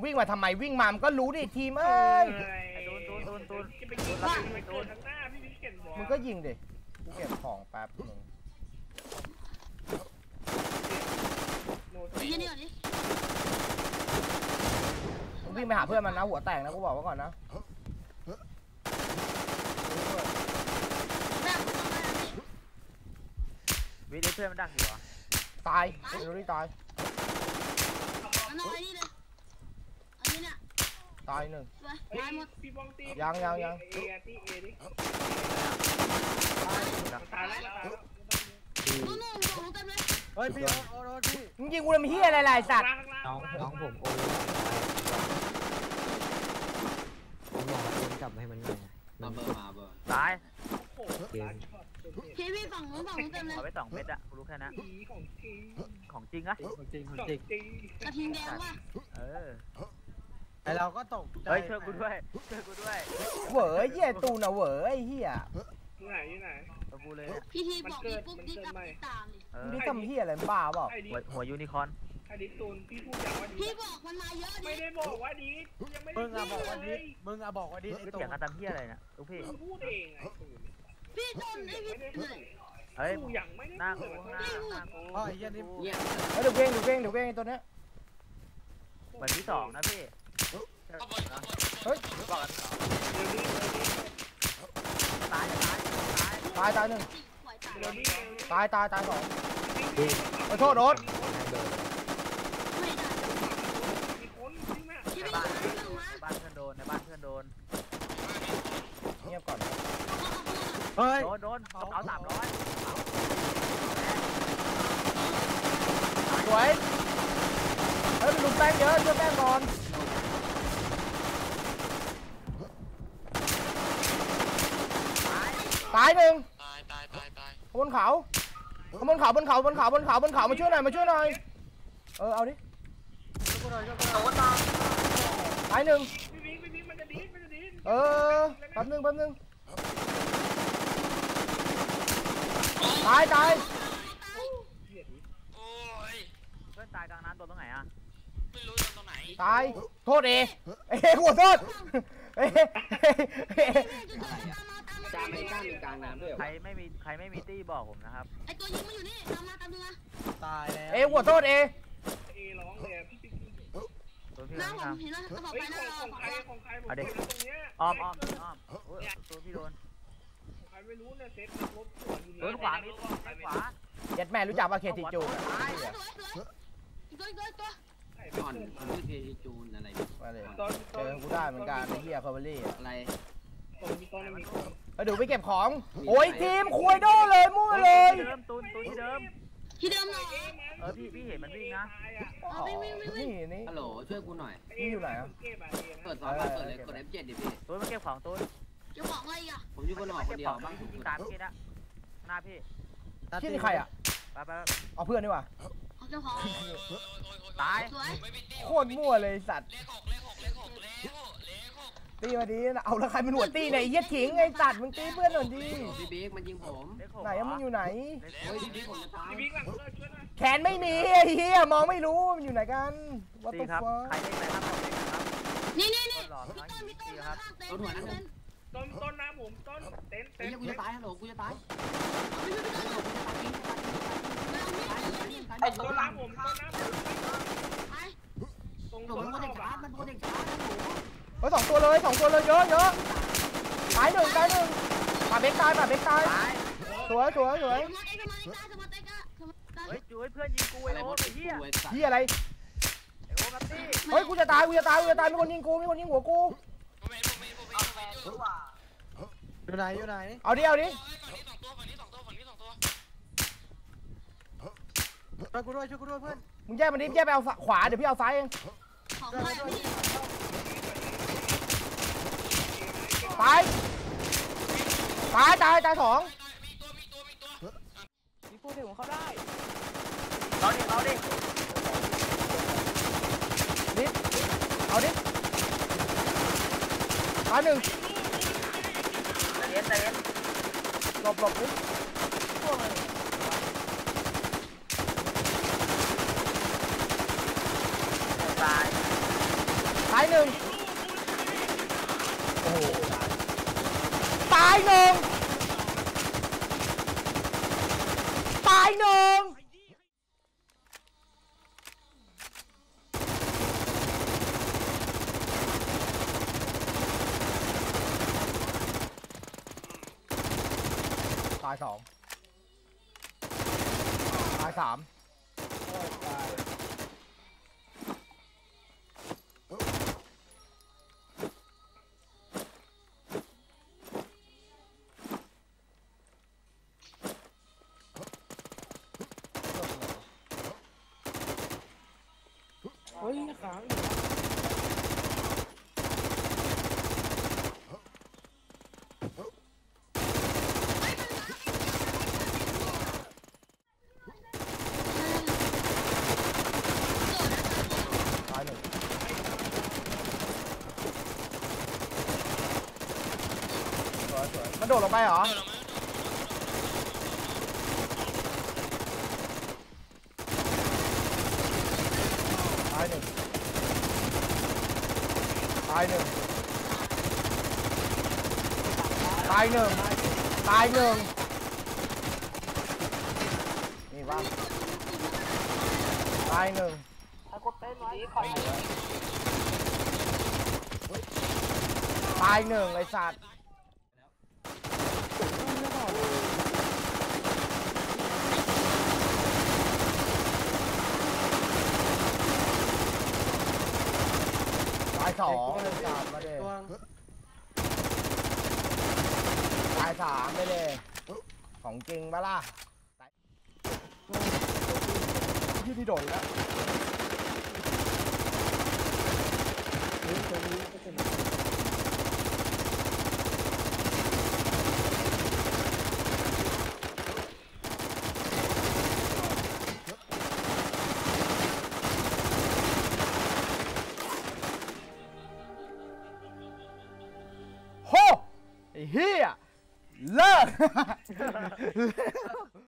มึงวิ่งมาทำไมวิ่งมามันก็รู้ดิทีมเอ้ยไอ้ตูนตูนตูนตูนจะไปยิงบ้านไปเกิดข้างหน้าพี่วิเก่งบอกมึงก็ยิงดิกูเก็บของแป๊บนึงโนไอ้ตีเหี้ยนี่ก่อนดิมึงวิ่งไปหาเพื่อนมันนะหัวแตกนะกูบอกไว้ก่อนนะแม่ผมทำอะไรนะพี่วิทย์ไอ้เพื่อนมันดักอยู่เหรอตายเดี๋ยวนี้ตาย มันเอาไอ้นี่เลยอันนี้เนี่ย ตายหนึ่งสวยเฮ้ยตายหมดพี่บองตียังยังยังเอตีเอดิตายแล้วตายแล้วนู่นนู่นของหนูเต็มเลยเฮ้ยพี่โอ๊ตโอ๊ตพี่มึงยิงกูทำเฮียอะไรล่ะไอ้สัตว์ข้างล่างน้องข้างน้ล่าองผมโอนผมอยากโอนกลับให้มันหน่อยมัมานเบอร์มาเบอร์ตายโอ้โหตายช็อตเต็มพี่พี่ฝั่งนู้นฝั่งนู้นเต็มเลยเอาไปสองเม็ดอะกูรู้แค่นั้นผีของจริงของจริงอะของจริงของของจริงจริงกระทิงแดงว่ะเออ ไอเราก็ตกใจเฮ้ยช่วยกูด้วยช่วยกูด้วยเหวอเหี้ยตูนอะเหวอไอ้เหี้ยที่ไหนที่ไหนตัวกูเลยเนี่ยพี่ทีบอกดิปุ๊บดิกลับติดตามดิเอมึองนี่ทำเหี้ยอะไรมึงบ้าเปล่าไอ้ดิหัวหัวยูนิคอร์นไอ้ดิตูนพี่พูดอย่างว่าดีพี่บอกมันมาเยอะดิไม่ได้บอกว่าดียังไม่ได้มึงอะบอกว่าเลดิยมึงอะบอกว่าดิไอไม่ตัวเถียงกันตามเพี้ยอะไรเนี่ยลูกพี่มึงพูดเองไอ้ตูนพี่โดนไอ้พี่ไม่ได้เหพูนื่ดอยเฮ้ยกูยังไม่ได้หน้าพูกูดข้างหน้าหน้ากูอ๋อไอ้เหี้ยนี่เงียบเฮ้ยเดี๋ยวเก้งเดี๋ยวเก้งเดี๋ยวเก้งไอ้ตัวเนี้ยเหมือนที่สองนะพี่ เฮ้ยบอกกันสองเดี๋ยวนี้ตายตายตายตายตายหนึ่งปล่อยตายเดี๋ยวนี้ตายตายตายสองเดี๋ยวนี้ขอโทษโอ๊ตไม่ได้มีคนจริงไหมพี่ในไม่บ้านได้เรื่องมาในบ้านเพื่อนโดนในบ้านเพื่อนโดนเงียบก่อนเฮ้ยโดนโดนเอาสามร้อยสวยเฮ้ยมันลุมแป้งเยอะช่วยแป้งก่อน ตายหนึ่งตายตายตายตายบนเขาบนเขาบนเขาบนเขาบนเขาบนเขามาช่วยหน่อยมาช่วยหน่อยเออเอาดิช่วยกูหน่อยช่วยกูหน่อยตายหนึ่งพี่วิงพี่วิงมันจะดีมันจะดีเออแป๊บนึงแป๊บนึงตายตายโอ้ยเพื่อนตายกลางน้ำตัวตรงไหนอะไม่รู้ตรงไหนตายโทษเอเอ้หัวโทษเอ้ จาไม่กล้ามีกลางน้ำด้วยเหรอใครไม่มีใครไม่มีตี้บอกผมนะครับ ไอตัวยิงมันอยู่นี่ตามมาตามดูมาตายแล้วเอ้หัวโทษเอเอร้องเลยพี่พี่ตัวพี่หน้าโดนผมทำเห็นแล้วกระบอกเฮ้ไปยหน้าของเราของใครของใครผมตรงเนี้ยอ้อมอ้อมอ้อมโอ้ยตัวพี่โดนใครไม่รู้เนี่ยเซ็ตรถสวนอยู่โดนขวามีตัวด้านขวายัดแม่รู้จักว่าเคติจูตายสวยสวยอีกตัวอีกตัวอีกตัวก่อนชื่อเทจูนอะไรเนี่ยมาเลยตอนเจอกูได้เหมือนกันไอ้เหี้ยคอมเบอรี่อะอะ ไรตอนมีตอนมีคนไปดูไปเก็บของ โอ้ยทีมคุยโดเลยมั่วเลย ที่เดิมตูนตูนที่เดิม ที่เดิมหน่อยเออพี่พี่เห็นมันวิ่งนะอ๋อนี่นี่ฮัลโหลช่วยกูหน่อยเเปิดซอฟต์เปิดเลยกด F7 ดิพี่ตูนมาเก็บของตูนจะบอกอะไรอะผมอยู่บนหอคเก็นบเดีขยอวงบ้างพี่ยิงตามพี่นะหน้าพี่ที่นี่ใครอะไปไปเอาเพื่อนดีกว่าของเจ้าของตายสวยไม่มีตี้โคตรมั่วเลยสัตว์เลขหกเลขหกเลขหกเลขหกเลขหก ตีมาดีนะเอาแล้วใครเป็นหัวตีเนี่ยไอ้เหี้ยขิงไอ้สัตว์มึงตีเพื่อนหน่อยดิพี่บิ๊กมันยิงผมเลขหกไหนอะมึงอยู่ไหน เฮ้ยพี่บิ๊กผมจะตายพี่บิ๊กหลังเลิกช่วยหน่อยแขนไม่มีไอ้เหี้ยมองไม่รู้มันอยู่ไหนกันวัตตีถุครับฟ้าใครเล่นอะไรครับผมเล่นนะครับนี่นี่นี่หลอดพี่น้อยต้นพี่ต้นตีคข้ารับงเต็นท์เต็นท์ต้นต้นน้ำผมต้นเต็นท์ไอ้เต็นเหี้ยท์กูจะตายฮัลโหลกูจะตายเอาไม่พี่ต้นฮัลโหลกูจะตายจริงเอามีดเอามีดตายต้นน้ำผมต้นน้ำผมไปตรงฮัลโหลต้นมันโดนข้าเด็กชาร์จมันโดนเด็กชาร์จโอ้โห เฮ้ยสองตัวเลยสองตัวเลยเยอะเยอะตายหนึ่งตายหนึ่งป่าเบกตายป่าเบกตายตายสวยสวยสวยสมาเอ็กซ์สมาเอ็กซ์สมาเอ็กซ์สมาเอ็กซ์เฮ้ยจุ้ยเพื่อนยิงกูอะไรไอ้พโอ้วกไอ้เหี้ยกูไอ้สัตว์เหี้ยอะไรไอ้โอ้กับตี้เฮ้ยกูจะตายกูจะตายกูจะตายมีคนยิงกูมีคนยิงหัวกูผมเห็นผมเห็นผมเห็นผมเห็นอยู่อยู่ไหนอยู่ไหนเอาดิเอาดิฝั่งนี้สองตัวฝั่งนี้สองตัวฝั่งนี้สองตัวช่วยกูด้วยช่วยกูด้วยเพื่อนมึงแยกมันดิแยกไปเอาขวาเดี๋ยวพี่เอาซ้ายเองของใครพี่ ตาย ตายตายตายสองมีตัวมีตัวมีตัวมีกูถึงเขาได้เราดิเราดิดิเอาดิตายหนึ่งเอ็นเอ็นหลบหลบดิตายตายหนึ่งโอ้โห ตายหนึ่งตายหนึ่งตายสอง เฮ้ยขาอีกตายหนึ่งสวยสวยมันโดดลงไปเหรอเดินลงมา ตายหนึ่งตายหนึ่งตายหนึ่งตายหนึ่งนี่บ้างตายหนึ่งตายหนึ่งไอ้สัตว์ สองสัตว์มาเลยตัวตายสามไปเลย ของจริงปะล่ะยี่ที่โดดอีกแล้วโห here. Look.